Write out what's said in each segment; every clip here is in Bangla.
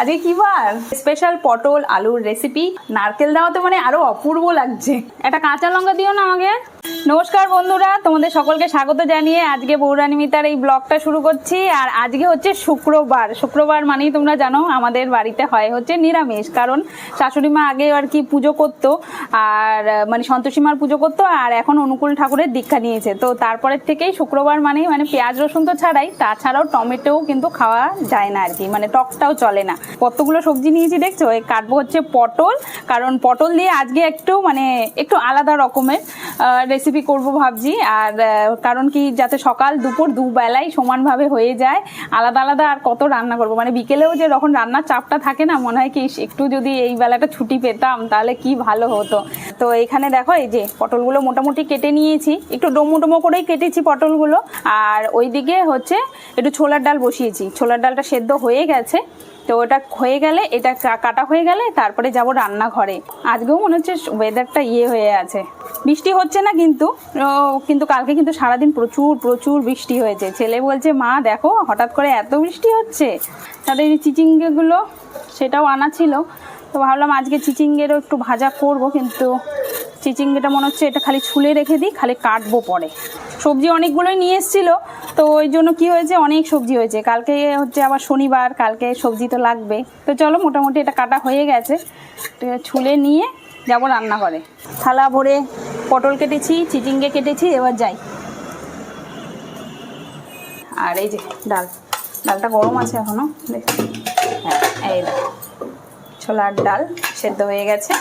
আজকে কি বার? স্পেশাল পটল, আলুর রেসিপি নারকেল দেওয়া তো মানে আরও অপূর্ব লাগছে। একটা কাঁচা লঙ্কা দিও না আমাকে। নমস্কার বন্ধুরা, তোমাদের সকলকে স্বাগত জানিয়ে আজকে বৌরানী মিতার এই ব্লগটা শুরু করছি। আর আজকে হচ্ছে শুক্রবার। শুক্রবার মানেই তোমরা জানো, আমাদের বাড়িতে হয় হচ্ছে নিরামিষ। কারণ শাশুড়ি মা আগে আর কি পুজো করতো, আর মানে সন্তোষী মার পুজো করতো, আর এখন অনুকূল ঠাকুরের দীক্ষা নিয়েছে। তো তারপরের থেকেই শুক্রবার মানেই মানে পেঁয়াজ রসুন তো ছাড়াই, তাছাড়াও টমেটোও কিন্তু খাওয়া যায় না আর কি মানে টকটাও চলে না। কতগুলো সবজি নিয়েছি দেখছ? এই কাটবো হচ্ছে পটল, কারণ পটল দিয়ে আজকে একটু মানে একটু আলাদা রকমের রেসিপি করব ভাবছি। আর কারণ কি যাতে সকাল, দুপুর দুবেলাই সমানভাবে হয়ে যায়, আলাদা আলাদা আর কত রান্না করব। মানে বিকেলেও যে যখন রান্নার চাপটা থাকে না, মনে হয় কি একটু যদি এই বেলাটা ছুটি পেতাম, তাহলে কি ভালো হতো। তো এখানে দেখো, এই যে পটলগুলো মোটামুটি কেটে নিয়েছি। একটু ডোমো ডোমো করেই কেটেছি পটলগুলো। আর ওইদিকে হচ্ছে, একটু ছোলার ডাল বসিয়েছি। ছোলার ডালটা সেদ্ধ হয়ে গেছে। তো ওটা হয়ে গেলে, এটা কাটা হয়ে গেলে তারপরে যাব রান্নাঘরে। আজকেও মনে হচ্ছে ওয়েদারটা ইয়ে হয়ে আছে। বৃষ্টি হচ্ছে না কিন্তু কিন্তু কালকে কিন্তু সারাদিন প্রচুর প্রচুর বৃষ্টি হয়েছে। ছেলে বলছে, মা, দেখো, হঠাৎ করে এত বৃষ্টি হচ্ছে। তাদের এই চিচিঙ্গেগুলো সেটাও আনা ছিল। তো ভাবলাম আজকে চিচিঙ্গেরও একটু ভাজা করব কিন্তু চিচিঙ্গেটা মনে হচ্ছে এটা খালি ছুলে রেখে দিই, খালি কাটবো পরে। সবজি অনেকগুলোই নিয়ে এসেছিল, তো ওই জন্য কি হয়েছে, অনেক সবজি হয়েছে। কালকে হচ্ছে আবার শনিবার, কালকে সবজি তো লাগবে। তো চলো মোটামুটি এটা কাটা হয়ে গেছে। ছুলে নিয়ে যাব রান্নাঘরে। থালা ভরে পটল কেটেছি, চিচিঙ্গে কেটেছি, এবার যাই। আর এই যে ডাল, ডালটা গরম আছে এখনও দেখছি হ্যাঁ এই ছোলার ডাল সেদ্ধ হয়ে গেছে।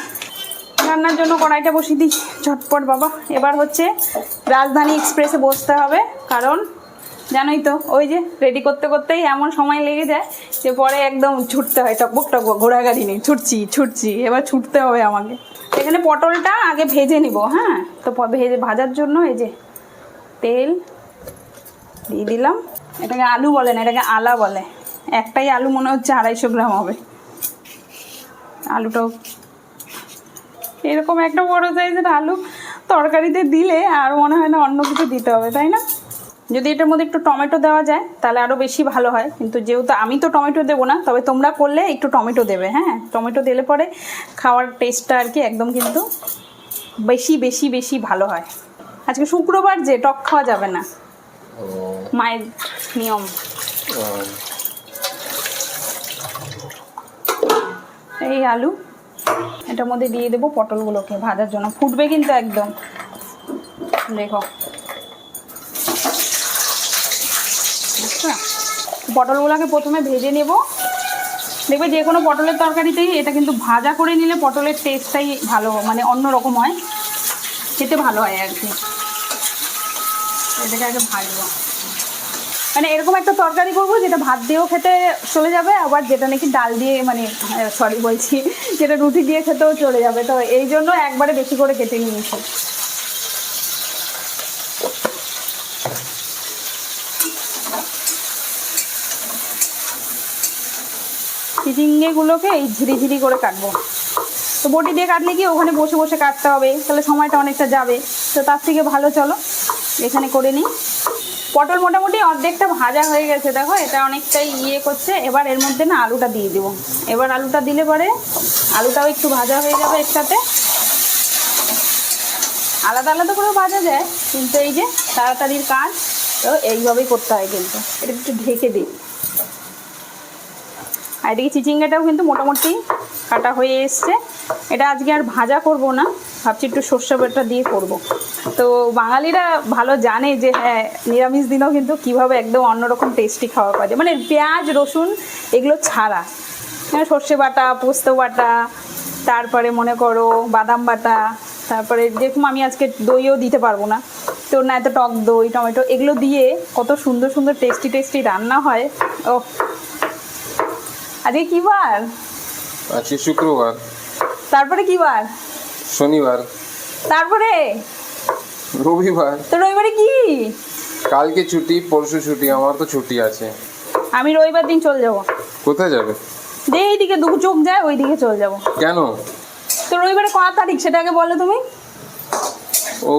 রান্নার জন্য কড়াইটা বসিয়ে দিই। ঝটপট, বাবা। এবার হচ্ছে রাজধানী এক্সপ্রেসে বসতে হবে। কারণ জানোই তো, ওই যে রেডি করতে করতেই এমন সময় লেগে যায় যে পরে একদম ছুটতে হয়। টকবক টকবক ঘোড়া গাড়ি নেই। ছুটছি ছুটছি। এবার ছুটতে হবে আমাকে। এখানে পটলটা আগে ভেজে নিব হ্যাঁ? তো ভেজে ভাজার জন্য এই যে তেল দিয়ে দিলাম। এটাকে আলু বলে না, এটাকে আলা বলে। একটাই আলু মনে হচ্ছে আড়াইশো গ্রাম হবে। আলুটাও এরকম একটা বড় সাইজের আলু তরকারিতে দিলে আর মনে হয় না অন্য কিছু দিতে হবে তাই না? যদি এটার মধ্যে একটু টমেটো দেওয়া যায় তাহলে আরও বেশি ভালো হয়। কিন্তু যেহেতু আমি তো টমেটো দেবো না তবে তোমরা করলে একটু টমেটো দেবে হ্যাঁ? টমেটো দিলে পরে খাওয়ার টেস্টটা আর কি একদম কিন্তু বেশি বেশি বেশি ভালো হয়। আজকে শুক্রবার যে টক খাওয়া যাবে না। মায়ের নিয়ম। এই আলু এটার মধ্যে দিয়ে দেবো পটলগুলোকে, ভাজার জন্য। ফুটবে কিন্তু একদম। দেখো। বুঝছ? পটলগুলোকে প্রথমে ভেজে নেব। দেখবে যে কোনো পটলের তরকারিতেই এটা কিন্তু ভাজা করে নিলে পটলের টেস্টটাই ভালো মানে অন্য রকম হয়। খেতে ভালো হয় আর কি। এটাকে আগে ভাজবো। মানে এরকম একটা তরকারি করব যেটা ভাত দিয়েও খেতে চলে যাবে, আবার যেটা নাকি ডাল দিয়ে মানে সরি বলছি, যেটা রুটি দিয়ে খেতেও চলে যাবে। তো এই জন্য একবারে বেশি করে কেটে নিয়েছি। চিচিঙ্গেগুলোকে এই ঝিরি ঝিরি করে কাটবো। তো বটি দিয়ে কাটলে কি ওখানে বসে বসে কাটতে হবে, তাহলে সময়টা অনেকটা যাবে। তো তার থেকে ভালো চলো, এখানে করে নিই। পটল মোটামুটি অর্ধেকটা ভাজা হয়ে গেছে, দেখো, এটা অনেকটাই ইয়ে করছে। এবার এর মধ্যে না আলুটা দিয়ে দেবো। এবার আলুটা দিলে পরে আলুটাও একটু ভাজা হয়ে যাবে একসাথে আলাদা আলাদা করেও ভাজা যায়, কিন্তু এই যে তাড়াতাড়ির কাজ, তো এইভাবেই করতে হয় কিন্তু। এটা একটু ঢেকে দিই। আর এদিকে চিচিঙ্গাটাও কিন্তু মোটামুটি কাটা হয়ে এসছে। এটা আজকে আর ভাজা করব না, ভাবছি একটু সর্ষে বাটা দিয়ে করব। তো বাঙালিরা ভালো জানে যে হ্যাঁ নিরামিষ দিনেও কিন্তু কীভাবে একদম অন্যরকম টেস্টি খাওয়া পাওয়া যায়। মানে পেঁয়াজ, রসুন এগুলো ছাড়া। হ্যাঁ সর্ষে বাটা, পোস্ত বাটা, তারপরে মনে করো বাদাম বাটা, তারপরে যেরকম আমি আজকে দইও দিতে পারব না, তো না এত টক দই, টমেটো এগুলো দিয়ে কত সুন্দর সুন্দর টেস্টি টেস্টি রান্না হয়। ও আজকে কি বার? আজকে শুক্রবার। তারপরে কি বার? শনিবার। তারপরে? রবিবার। তো রবিবারে কি? কালকে ছুটি পরশু ছুটি আমার তো ছুটি আছে। আমি রবিবার দিন চলে যাব। কোথায় যাবে? যে এইদিকে দু চোখ যায় ওই দিকে চলে যাব। কেন? তো রবিবারে কত তারিখ সেটা আগে বলো তুমি। ও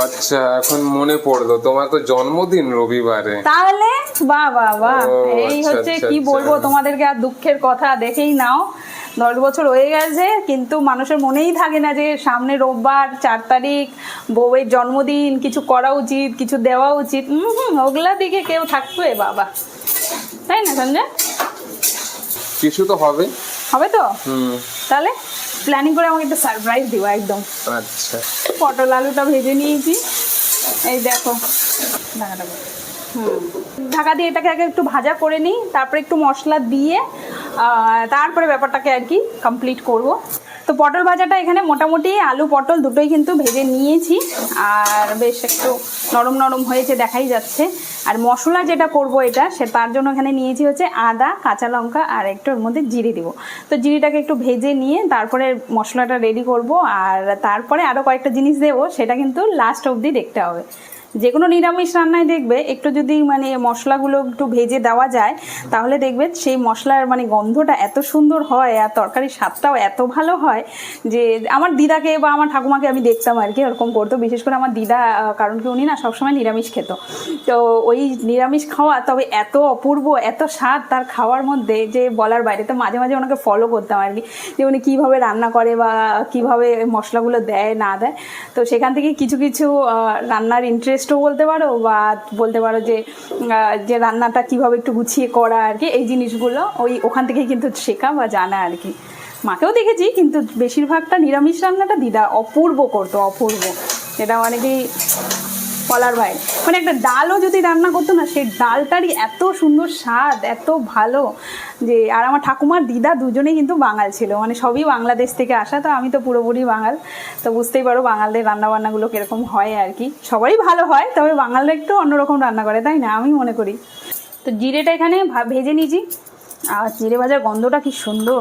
আচ্ছা এখন মনে পড়ল। তোমার তো জন্মদিন রবিবারে। তাহলে? বাহ বাহ বাহ। এই আচ্ছা, হচ্ছে আচ্ছা, কি আচ্ছা। বলব তোমাদেরকে আর দুঃখের কথা দেখেই নাও। দশ বছর হয়ে গেছে কিন্তু মানুষের মনেই থাকে না যে সামনে রোববার চার তারিখ বউয়ের জন্মদিন কিছু করা উচিত কিছু দেওয়া উচিত। হুম হুম ওগুলা দিকে কেউ থাকবে বাবা। তাই না সঞ্জয়? কিছু তো হবে। হবে তো? হুম। তাহলে? প্ল্যানিং করে আমাকে একটা সারপ্রাইজ দিব একদম। আচ্ছা। পটল আলুটা ভেজে নিয়েছি। এই দেখো ঢাকাটা হুম। ঢাকা দিয়ে এটাকে আগে একটু ভাজা করে নিই তারপরে একটু মশলা দিয়ে তারপরে ব্যাপারটাকে আর কি কমপ্লিট করব। তো পটল ভাজাটা এখানে মোটামুটি আলু, পটল দুটোই কিন্তু ভেজে নিয়েছি। আর বেশ একটু নরম নরম হয়েছে, দেখাই যাচ্ছে। আর মশলা যেটা করব এটা, সে তার জন্য এখানে নিয়েছি হচ্ছে আদা, কাঁচা লঙ্কা আর একটু ওর মধ্যে জিরে দিব। তো জিরিটাকে একটু ভেজে নিয়ে তারপরে মশলাটা রেডি করব। আর তারপরে আরও কয়েকটা জিনিস দেবো, সেটা কিন্তু লাস্ট অবধি দেখতে হবে। যে কোনো নিরামিষ রান্নায় দেখবে একটু যদি মানে মশলাগুলো একটু ভেজে দেওয়া যায়, তাহলে দেখবে সেই মশলার মানে গন্ধটা এত সুন্দর হয় আর তরকারির স্বাদটাও এত ভালো হয় যে আমার দিদাকে বা আমার ঠাকুমাকে আমি দেখতাম আর কি এরকম করতো। বিশেষ করে আমার দিদা কারণ কি উনি না সবসময় নিরামিষ খেত। তো ওই নিরামিষ খাওয়া তবে এত অপূর্ব, এত স্বাদ তার খাওয়ার মধ্যে যে বলার বাইরে। তো মাঝে মাঝে ওনাকে ফলো করতাম আর কি, যে উনি কীভাবে রান্না করে বা কীভাবে মশলাগুলো দেয় না দেয়। তো সেখান থেকে কিছু কিছু রান্নার রান্নার ইন্টারেস্টও বলতে পারো বা বলতে পারো যে যে রান্নাটা কীভাবে একটু গুছিয়ে করা আর কি, এই জিনিসগুলো ওই ওখান থেকেই কিন্তু শেখা বা জানা আর কি। মাকেও দেখেছি, কিন্তু বেশিরভাগটা নিরামিষ রান্নাটা দিদা অপূর্ব করতো, অপূর্ব। এটা অনেকেই বলার বাইরে মানে একটা ডালও যদি রান্না করতো না, সেই ডালটারই এত সুন্দর স্বাদ, এত ভালো যে, আর আমার ঠাকুমার দিদা দুজনেই কিন্তু বাঙাল ছিল। মানে সবই বাংলাদেশ থেকে আসা, তো আমি তো পুরোপুরি বাঙাল। তো বুঝতেই পারো বাঙালদের রান্না বান্নাগুলো কীরকম হয় আর কি। সবারই ভালো হয়, তবে বাঙালরা একটু অন্যরকম রান্না করে, তাই না? আমি মনে করি। তো জিরেটা এখানে ভেজে নিয়েছি। আর জিরে ভাজার গন্ধটা কি সুন্দর।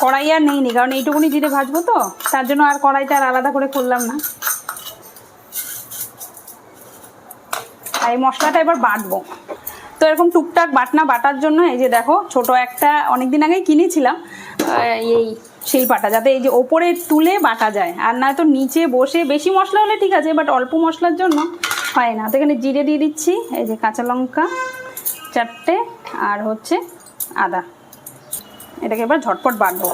কড়াই আর নেই নি কারণ এইটুকুনি জিরে ভাজবো তো। তার জন্য আর কড়াইটা আর আলাদা করে করলাম না। এই মশলাটা এবার বাটবো। তো এরকম টুকটাক বাটনা বাটার জন্য এই যে দেখো, ছোট একটা অনেক দিন আগেই কিনেছিলাম এই সেই যাতে এই যে ওপরে তুলে বাটা যায়। আর না তো নিচে বসে বেশি মশলা হলে ঠিক আছে বাট অল্প মশলার জন্য হয় না। তো এখানে জিরে দিয়ে দিচ্ছি, এই যে কাঁচা লঙ্কা চারটে, আর হচ্ছে আদা। এটাকে এবার ঝটপট বাটবো।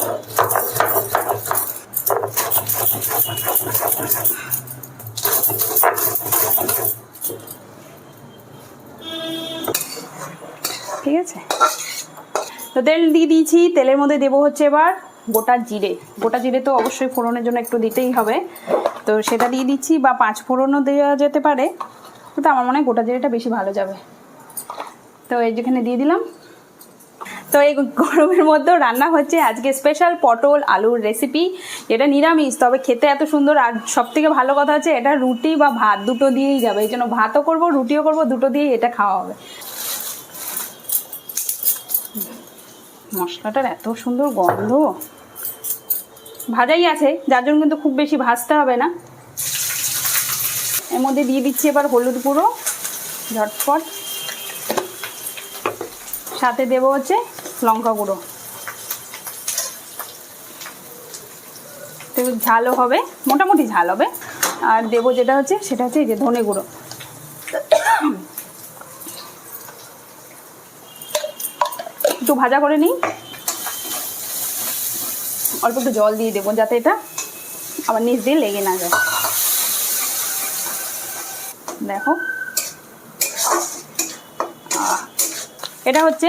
ঠিক আছে? তো তেল দিয়ে দিয়েছি, তেলের মধ্যে দেবো হচ্ছে এবার গোটা জিরে। গোটা জিরে তো অবশ্যই ফোড়নের জন্য একটু দিতেই হবে। তো সেটা দিয়ে দিচ্ছি, বা পাঁচ ফোড়নও দেওয়া যেতে পারে, কিন্তু আমার মনে হয় গোটা জিরেটা বেশি ভালো যাবে। তো এই যেখানে দিয়ে দিলাম। তো এই গরমের মধ্যেও রান্না হচ্ছে আজকে স্পেশাল পটল আলুর রেসিপি যেটা নিরামিষ, তবে খেতে এত সুন্দর, আর সব থেকে ভালো কথা হচ্ছে এটা রুটি বা ভাত দুটো দিয়েই যাবে। এই জন্য ভাতও করব, রুটিও করব, দুটো দিয়েই এটা খাওয়া হবে। মশলাটার এত সুন্দর গন্ধ। ভাজাই আছে, যার জন্য কিন্তু খুব বেশি ভাজতে হবে না। এর মধ্যে দিয়ে দিচ্ছি এবার হলুদ গুঁড়ো, ঝটপট। সাথে দেবো হচ্ছে লঙ্কা গুঁড়ো। তো ঝালও হবে, মোটামুটি ঝাল হবে। আর দেবো যেটা হচ্ছে, সেটা হচ্ছে এই যে ধনে গুঁড়ো। ভাজা করে নিই। অল্প একটু জল দিয়ে দেবো যাতে এটা আবার নিচ দিয়ে লেগে না যায়। দেখো। এটা হচ্ছে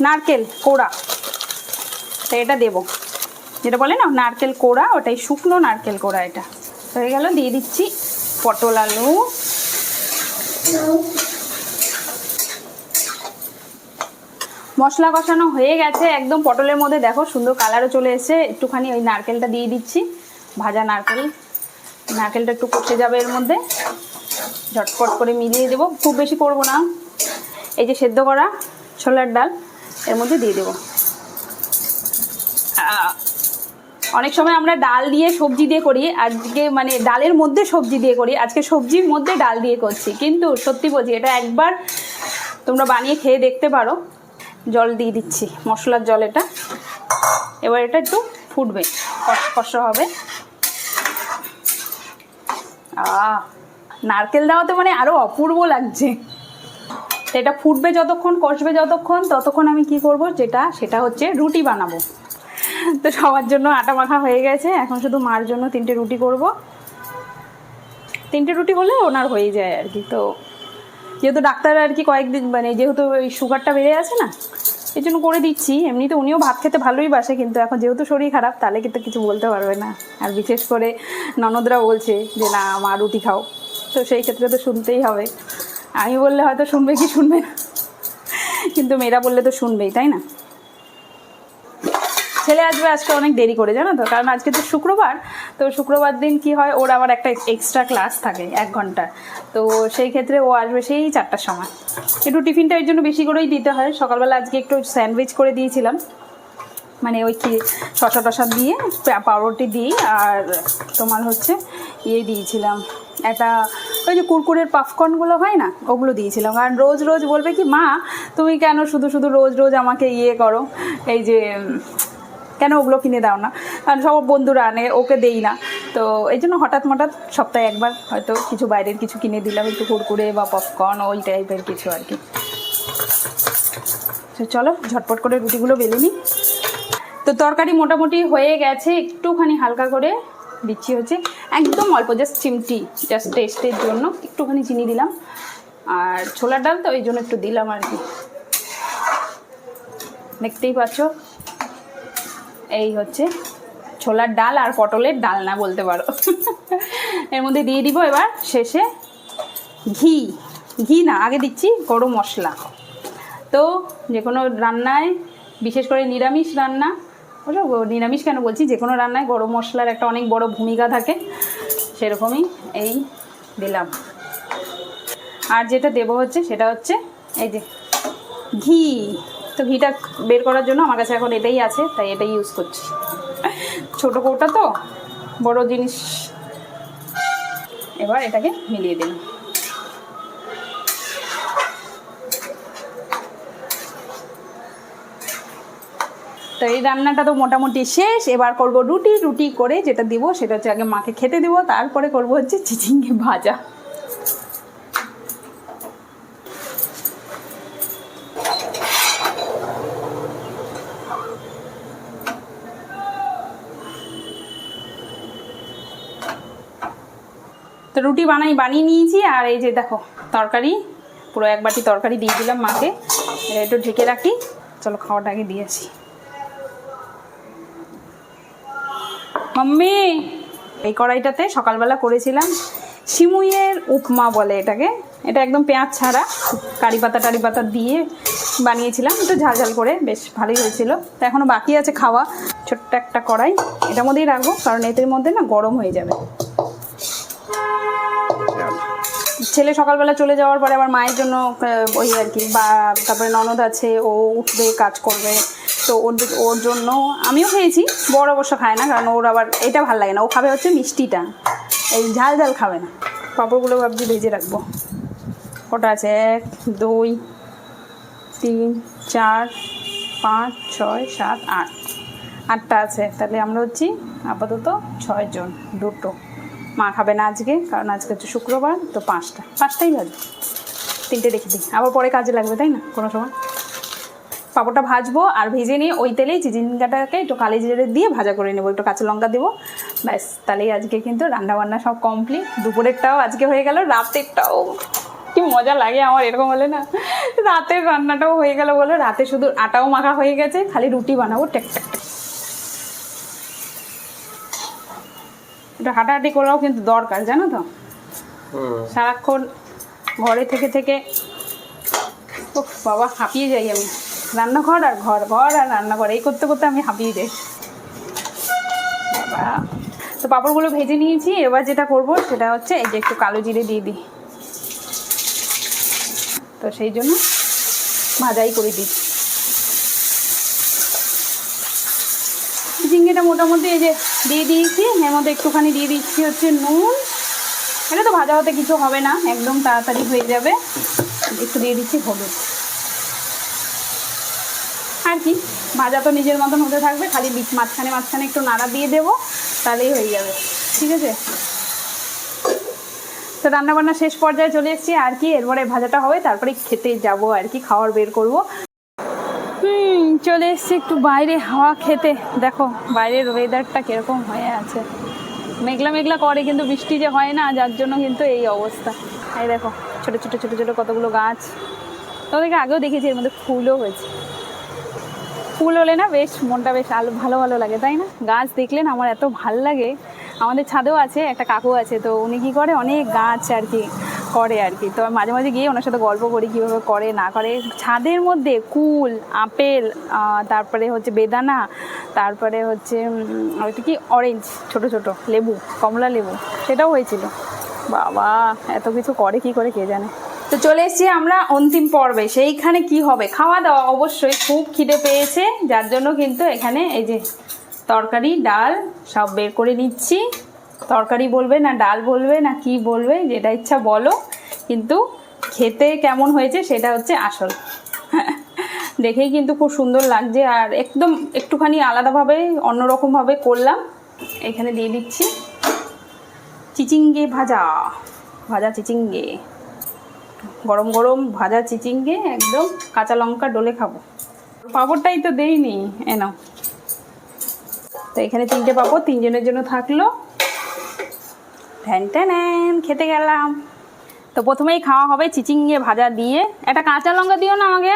নারকেল কোড়া। তো এটা দেবো। যেটা বলে না, নারকেল কোড়া, ওটাই শুকনো নারকেল কোড়া এটা। হয়ে গেল, দিয়ে দিচ্ছি পটল আলু। মশলা কষানো হয়ে গেছে, একদম পটলের মধ্যে দেখো সুন্দর কালারও চলে এসেছে। একটুখানি ওই নারকেলটা দিয়ে দিচ্ছি, ভাজা নারকেল। নারকেলটা একটু কষে যাবে এর মধ্যে। ঝটপট করে মিলিয়ে দেবো। খুব বেশি করব না। এই যে সেদ্ধ করা ছোলার ডাল, এর মধ্যে দিয়ে দেবো। অনেক সময় আমরা ডাল দিয়ে সবজি দিয়ে করি, আজকে মানে ডালের মধ্যে সবজি দিয়ে করি, আজকে সবজির মধ্যে ডাল দিয়ে করছি। কিন্তু সত্যি বলছি, এটা একবার তোমরা বানিয়ে খেয়ে দেখতে পারো। জল দিয়ে দিচ্ছি, মশলার জল এটা। এবার এটা একটু ফুটবে, কষ কষ হবে। আহ, নারকেল দেওয়াতে মানে আরও অপূর্ব লাগছে। এটা ফুটবে যতক্ষণ, কষবে যতক্ষণ, ততক্ষণ আমি কি করব, যেটা, সেটা হচ্ছে রুটি বানাবো। তো সবার জন্য আটা মাখা হয়ে গেছে, এখন শুধু মার জন্য তিনটে রুটি করব। তিনটে রুটি হলে ওনার হয়ে যায় আর কি, তো যেহেতু ডাক্তার আর কি কয়েকদিন মানে যেহেতু ওই সুগারটা বেড়ে আছে না, এই জন্য করে দিচ্ছি। এমনিতে উনিও ভাত খেতে ভালোই বাসে, কিন্তু এখন যেহেতু শরীর খারাপ, তাহলে কিন্তু কিছু বলতে পারবে না। আর বিশেষ করে ননদরা বলছে যে, না, মা, রুটি খাও। তো সেই ক্ষেত্রে তো শুনতেই হবে। আমি বললে হয়তো শুনবে কি শুনবে না। কিন্তু মেয়েরা বললে তো শুনবেই, তাই না? ছেলে আসবে আজকে অনেক দেরি করে, জানো তো? কারণ আজকে তো শুক্রবার তো শুক্রবার দিন কি হয়, ওর আবার একটা এক্সট্রা ক্লাস থাকে, এক ঘণ্টা। তো সেই ক্ষেত্রে ও আসবে সেই চারটার সময়। একটু টিফিনটা এর জন্য বেশি করেই দিতে হয়। সকালবেলা আজকে একটু স্যান্ডউইচ করে দিয়েছিলাম। মানে ওই কি শশা টশা দিয়ে পাউরুটি দিই আর তোমার হচ্ছে ইয়ে দিয়েছিলাম। একটা ওই যে কুরকুরের পাফকর্নগুলো হয় না, ওগুলো দিয়েছিলাম। কারণ রোজ রোজ বলবে কি, মা, তুমি কেন শুধু শুধু রোজ রোজ আমাকে ইয়ে করো? এই যে কেন ওগুলো কিনে দাও না? কারণ সব বন্ধুরা আনে, ওকে দেই না। তো এই জন্য হঠাৎ হঠাৎ সপ্তাহে একবার হয়তো কিছু বাইরের কিছু কিনে দিলাম, একটু কুরকুরে বা পপকর্ন ওই টাইপের কিছু আর কি। তো চলো, ঝটপট করে রুটিগুলো বেলে নিই। তো তরকারি মোটামুটি হয়ে গেছে, একটুখানি হালকা করে দিচ্ছি হচ্ছে একদম অল্প জাস্ট চিমটি জাস্ট টেস্টের জন্য একটুখানি চিনি দিলাম। আর ছোলার ডাল তো ওই জন্য একটু দিলাম আর কি। দেখতেই পাচ্ছ? এই হচ্ছে ছোলার ডাল আর পটলের ডাল না বলতে পারো। এর মধ্যে দিয়ে দিব এবার শেষে ঘি। ঘি না, আগে দিচ্ছি গরম মশলা। তো যে কোনো রান্নায়, বিশেষ করে নিরামিষ রান্না ওটা নিরামিষ কেন বলছি? যে কোনো রান্নায় গরম মশলার একটা অনেক বড় ভূমিকা থাকে। সেরকমই এই দিলাম। আর যেটা দেবো হচ্ছে, সেটা হচ্ছে এই যে ঘি। তো ঘিটা বের করার জন্য আমার কাছে এখন এটাই আছে, তাই এটাই ইউজ করছি। ছোটো কৌটা তো, বড় জিনিস। এবার এটাকে মিলিয়ে দিন তো এই রান্নাটা তো মোটামুটি শেষ, এবার করব রুটি। রুটি করে যেটা দিব সেটা হচ্ছে আগে মাকে খেতে দিব, তারপরে করব হচ্ছে চিচিঙ্গে ভাজা। তো রুটি বানাই, বানিয়ে নিয়েছি, আর এই যে দেখো, তরকারি, পুরো এক বাটি তরকারি দিয়ে দিলাম মাকে। একটু ঢেকে রাখি, চলো খাওয়াটা আগে দিয়ে আসি। মাম্মি, এই কড়াইটাতে সকালবেলা করেছিলাম সিমুইয়ের উপমা বলে এটাকে। এটা একদম পেঁয়াজ ছাড়া, কারি পাতা টারি পাতা দিয়ে বানিয়েছিলাম, একটু ঝাল ঝাল করে, বেশ ভালোই হয়েছিল। তো এখনও বাকি আছে খাওয়া, ছোট্ট একটা কড়াই। এটার মধ্যেই রাখব, কারণ এতের মধ্যে না গরম হয়ে যাবে। ছেলে সকালবেলা চলে যাওয়ার পরে আবার মায়ের জন্য ওই আর কি, বা তারপরে ননদ আছে, ও উঠবে, কাজ করবে। তো ওর ওর জন্য আমিও খেয়েছি, বড় অবশ্য খায় না, কারণ ওর আবার এটা ভালো লাগে না। ও খাবে হচ্ছে মিষ্টিটা, এই ঝাল ঝাল খাবে না। পাঁপড়গুলো ভাবছি ভেজে রাখব। ওটা আছে? এক, দুই, তিন, চার, পাঁচ, ছয়, সাত, আট। আটটা আছে, তাহলে আমরা হচ্ছি আপাতত ছয়জন, দুটো। মা খাবে না আজকে, কারণ আজকে হচ্ছে শুক্রবার, তো পাঁচটা। পাঁচটাই বাজবে তিনটে রেখে দিই। আবার পরে কাজে লাগবে, তাই না? কোনো সময়। পাঁপড়টা ভাজবো আর ভেজে নিয়ে ওই তেলেই চিচিঙ্গাটাকে একটু কালি জিরে দিয়ে ভাজা করে নেব। একটু কাঁচা লঙ্কা দেবো। ব্যাস, তাহলেই আজকে কিন্তু রান্না বান্না সব কমপ্লিট দুপুরেরটাও আজকে হয়ে গেল, রাতেরটাও। কি মজা লাগে আমার, এরকম হলে না। রাতের রান্নাটাও হয়ে গেল বলে, রাতে শুধু আটাও মাখা হয়ে গেছে, খালি রুটি বানাবো টেক টেক। টেক। এটা হাঁটাহাঁটি করাও কিন্তু দরকার জানো তো? সারাক্ষণ ঘরে থেকে থেকে উফ বাবা হাঁপিয়ে যাই আমি। রান্নাঘর আর ঘর ঘর আর রান্নাঘর এই করতে করতে আমি হাঁপিয়ে যাই। বাবা। তো পাঁপড়গুলো ভেজে নিয়েছি এবার যেটা করব সেটা হচ্ছে এই যে একটু কালো জিরে দিয়ে দিই। তো সেই জন্য ভাজাই করে দিই। ঝিঙ্গেটা মোটামুটি এই যে দিয়ে দিয়েছি। এর মধ্যে একটুখানি দিয়ে দিচ্ছি হচ্ছে নুন। এটা তো ভাজা হতে কিছু হবে না, একদম তাড়াতাড়ি হয়ে যাবে। একটু দিয়ে দিচ্ছি হলুদ। আর কি, ভাজা তো নিজের মতন হতে থাকবে, খালি বিচ মাঝখানে মাঝখানে একটু নাড়া দিয়ে দেবো, তাহলেই হয়ে যাবে। ঠিক আছে? তো রান্নাবান্না শেষ পর্যায়ে চলে এসেছি। আর কি, এরপরে ভাজাটা হবে, তারপরে খেতে যাব, আর কি খাওয়ার বের করব। চলে এসেছি একটু বাইরে হাওয়া খেতে। দেখো বাইরের ওয়েদারটা কীরকম হয়ে আছে। মেঘলা মেঘলা করে কিন্তু বৃষ্টি যে হয় না, যার জন্য কিন্তু এই অবস্থা। এই দেখো, ছোট ছোট ছোট ছোট কতগুলো গাছ। তোমাদেরকে আগেও দেখেছি, এর মধ্যে ফুলও হয়েছে। ফুল হলে না বেশ মনটা বেশ আলো, ভালো ভালো লাগে, তাই না? গাছ দেখলে না আমার এত ভালো লাগে। আমাদের ছাদেও আছে, একটা কাকু আছে, তো উনি কী করে, অনেক গাছ আর কি করে আর কি। তো মাঝে মাঝে গিয়ে ওনার সাথে গল্প করি কীভাবে করে, না করে। ছাদের মধ্যে কুল, আপেল তারপরে হচ্ছে বেদানা, তারপরে হচ্ছে ওইটা কি অরেঞ্জ ছোট ছোট, লেবু, কমলা লেবু, সেটাও হয়েছিল। বাবা, এত কিছু করে কি করে কে জানে। তো চলে এসেছি আমরা অন্তিম পর্বে। সেইখানে কি হবে? খাওয়া দাওয়া অবশ্যই খুব খিদে পেয়েছে, যার জন্য কিন্তু এখানে এই যে তরকারি, ডাল সব বের করে নিচ্ছি। তরকারি বলবে না ডাল বলবে না কি বলবে, যেটা ইচ্ছা বলো। কিন্তু খেতে কেমন হয়েছে সেটা হচ্ছে আসল। দেখেই কিন্তু খুব সুন্দর লাগছে। আর একদম একটুখানি আলাদাভাবে, অন্যরকমভাবে করলাম। এখানে দিয়ে দিচ্ছি চিচিঙ্গে ভাজা। ভাজা চিচিঙ্গে। গরম গরম ভাজা চিচিঙ্গে, একদম কাঁচা লঙ্কা ডলে খাব। পাঁপড়টাই তো দেইনি। এ নাও। তো এখানে তিনটে পাঁপড় তিনজনের জন্য থাকল। ঠ্যান ট্যান খেতে গেলাম। তো প্রথমেই খাওয়া হবে চিচিঙ্গে ভাজা দিয়ে। একটা কাঁচা লঙ্কা দিও না আমাকে।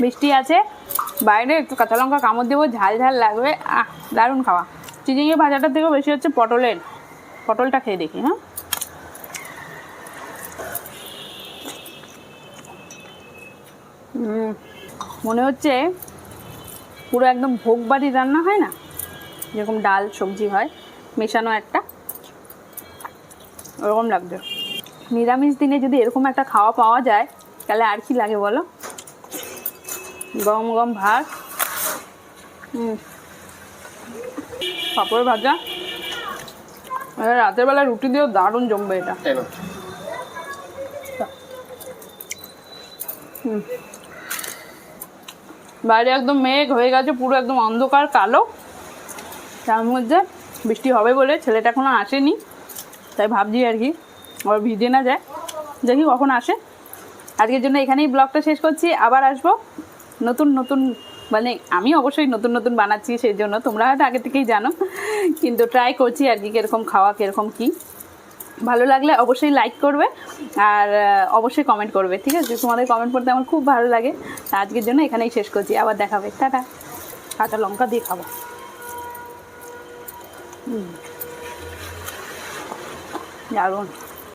বৃষ্টি আছে। বাইরে একটু কাঁচা লঙ্কা কামড় দেবো, ঝাল ঝাল লাগবে। আহ, দারুণ খাওয়া। চিচিঙ্গে ভাজাটার থেকেও বেশি হচ্ছে পটলের। পটলটা খেয়ে দেখি হ্যাঁ। মনে হচ্ছে পুরো একদম ভোগ বাড়ি রান্না হয় না? যেরকম ডাল সবজি হয়, মেশানো একটা। ওরকম লাগবে। নিরামিষ দিনে যদি এরকম একটা খাওয়া পাওয়া যায় তাহলে আর কি লাগে বলো? গরম গরম ভাত হুম পাঁপড় ভাজা। রাতের বেলা রুটি দিয়েও দারুণ জমবে এটা। বাইরে একদম মেঘ হয়ে গেছে পুরো একদম অন্ধকার কালো। তার মধ্যে বৃষ্টি হবে বলে ছেলেটা এখনও আসেনি। তাই ভাবছি আর কি, আবার ভিজে না যায়। দেখি কখন আসে। আজকের জন্য এখানেই ব্লগটা শেষ করছি। আবার আসব। নতুন নতুন মানে আমি অবশ্যই নতুন নতুন বানাচ্ছি সেই জন্য। তোমরা হয়তো আগে থেকেই জানো। কিন্তু ট্রাই করছি আর কি কীরকম খাওয়া, কীরকম কী। ভালো লাগলে অবশ্যই লাইক করবে আর অবশ্যই কমেন্ট করবে, ঠিক আছে? তোমাদের কমেন্ট করতে আমার খুব ভালো লাগে। আজকের জন্য এখানেই শেষ করছি। আবার দেখাবে টাটা। কাঁচা লঙ্কা দিয়ে খাব। হুম। দারুণ